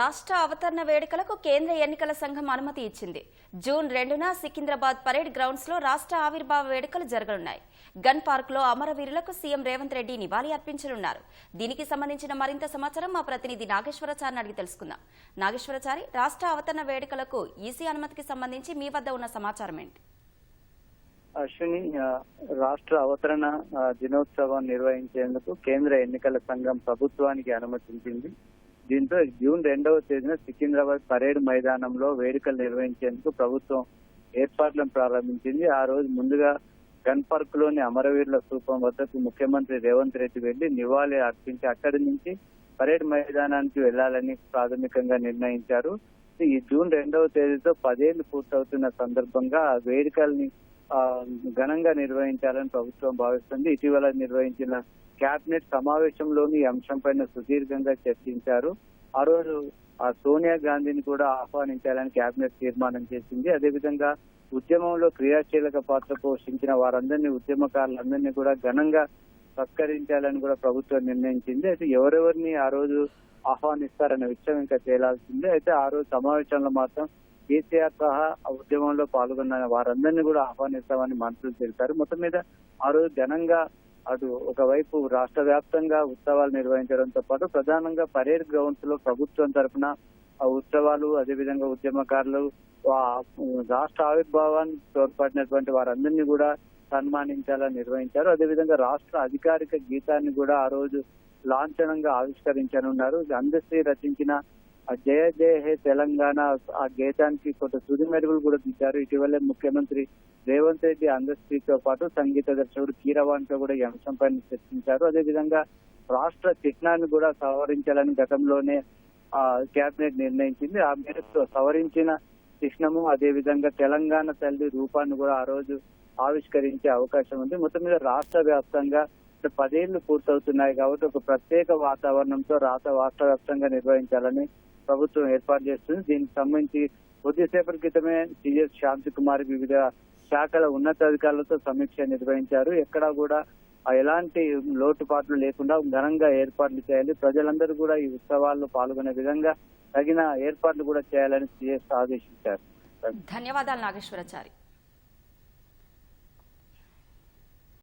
రాష్ట్ర అవతరణ వేడుకలకు కేంద్ర ఎన్నికల సంఘం అనుమతి ఇచ్చింది. జూన్ రెండున సికింద్రాబాద్ పరేడ్ గ్రౌండ్స్లో రాష్ట్ర ఆవిర్భావ వేడుకలు జరగనున్నాయి. గన్ పార్క్లో అమరవీరులకు సీఎం రేవంత్ రెడ్డి నివాళి అర్పించనున్నారు. దీనికి సంబంధించిన మరింత సమాచారం మా ప్రతినిధి నాగేశ్వరచారిని అడిగి తెలుసుకుందాం. నాగేశ్వరచారి రాష్ట్ర అవతరణ వేడుకలకు ఈసీ అనుమతికి సంబంధించి మీ వద్ద ఉన్న సమాచారం ఏంటి? అశ్విని రాష్ట్ర అవతరణ దినోత్సవం నిర్వహించేందుకు కేంద్ర ఎన్నికల సంఘం ప్రభుత్వానికి అనుమతించింది. దీంతో జూన్ రెండవ తేదీన సికింద్రాబాద్ పరేడ్ మైదానంలో వేడుకలు నిర్వహించేందుకు ప్రభుత్వం ఏర్పాట్లను ప్రారంభించింది. ఆ రోజు ముందుగా గన్ పార్క్లోని అమరవీరుల స్థూపం వద్దకు ముఖ్యమంత్రి రేవంత్ రెడ్డి వెళ్ళి నివాళి అర్పించి అక్కడి నుంచి పరేడ్ మైదానానికి వెళ్ళాలని ప్రాథమికంగా నిర్ణయించారు. ఈ జూన్ రెండవ తేదీతో పదేళ్ళు పూర్తవుతున్న సందర్భంగా ఆ వేడుకల్ని ఘనంగా నిర్వహించాలని ప్రభుత్వం భావిస్తుంది. ఇటీవల నిర్వహించిన కేబినెట్ సమావేశంలోని ఈ అంశంపైన సుదీర్ఘంగా చర్చించారు. ఆ రోజు ఆ సోనియా గాంధీని కూడా ఆహ్వానించాలని కేబినెట్ తీర్మానం చేసింది. అదేవిధంగా ఉద్యమంలో క్రియాశీలక పాత్ర పోషించిన వారందరినీ ఉద్యమకారులందరినీ కూడా ఘనంగా సత్కరించాలని కూడా ప్రభుత్వం నిర్ణయించింది. అయితే ఎవరెవరిని ఆ రోజు ఆహ్వానిస్తారనే విషయం ఇంకా తేలాల్సిందే. అయితే ఆ రోజు సమావేశంలో మాత్రం కేసీఆర్ సహా ఉద్యమంలో పాల్గొన్న వారందరినీ కూడా ఆహ్వానిస్తామని మంత్రులు తెలిపారు. మొత్తం మీద ఆ రోజు ఘనంగా అటు ఒకవైపు రాష్ట్ర వ్యాప్తంగా ఉత్సవాలు నిర్వహించడంతో పాటు ప్రధానంగా పరేడ్ గ్రౌండ్స్లో ప్రభుత్వం తరఫున ఆ ఉత్సవాలు అదేవిధంగా ఉద్యమకారులు రాష్ట్ర ఆవిర్భావాన్ని తోడ్పడినటువంటి వారందరినీ కూడా సన్మానించాలని నిర్వహించారు. అదేవిధంగా రాష్ట్ర అధికారిక గీతాన్ని కూడా ఆ రోజు లాంఛనంగా ఆవిష్కరించనున్నారు. అందశ్రీ రచించిన జయ జయ హే తెలంగాణ ఆ గీతానికి కొంత తుది మెరుగులు కూడా దిద్దారు. ఇటీవలే ముఖ్యమంత్రి రేవంత్ రెడ్డి అందశ్రీతో పాటు సంగీత దర్శకుడు కీరవాణితో కూడా ఈ అంశంపై చర్చించారు. అదేవిధంగా రాష్ట్ర చిహ్నాన్ని కూడా సవరించాలని గతంలోనే ఆ కేబినెట్ నిర్ణయించింది. ఆ మేరకు సవరించిన చిహ్నము అదేవిధంగా తెలంగాణ తల్లి రూపాన్ని కూడా ఆ రోజు ఆవిష్కరించే అవకాశం ఉంది. మొత్తం మీద రాష్ట్ర వ్యాప్తంగా పదేళ్ళు పూర్తవుతున్నాయి కాబట్టి ఒక ప్రత్యేక వాతావరణంతో రాత రాష్ట్ర వ్యాప్తంగా నిర్వహించాలని ప్రభుత్వం ఏర్పాటు చేస్తుంది. దీనికి సంబంధించి కొద్దిసేపటి క్రితమే సిఎస్ శాంతి కుమార్ వివిధ శాఖల ఉన్నతాధికారులతో సమీక్ష నిర్వహించారు. ఎక్కడా కూడా ఎలాంటి లోటుపాట్లు లేకుండా ఘనంగా ఏర్పాట్లు చేయాలి. ప్రజలందరూ కూడా ఈ ఉత్సవాల్లో పాల్గొనే విధంగా తగిన ఏర్పాట్లు కూడా చేయాలని సిఎస్ ఆదేశించారు. ధన్యవాదాలు నాగేశ్వరాచారి.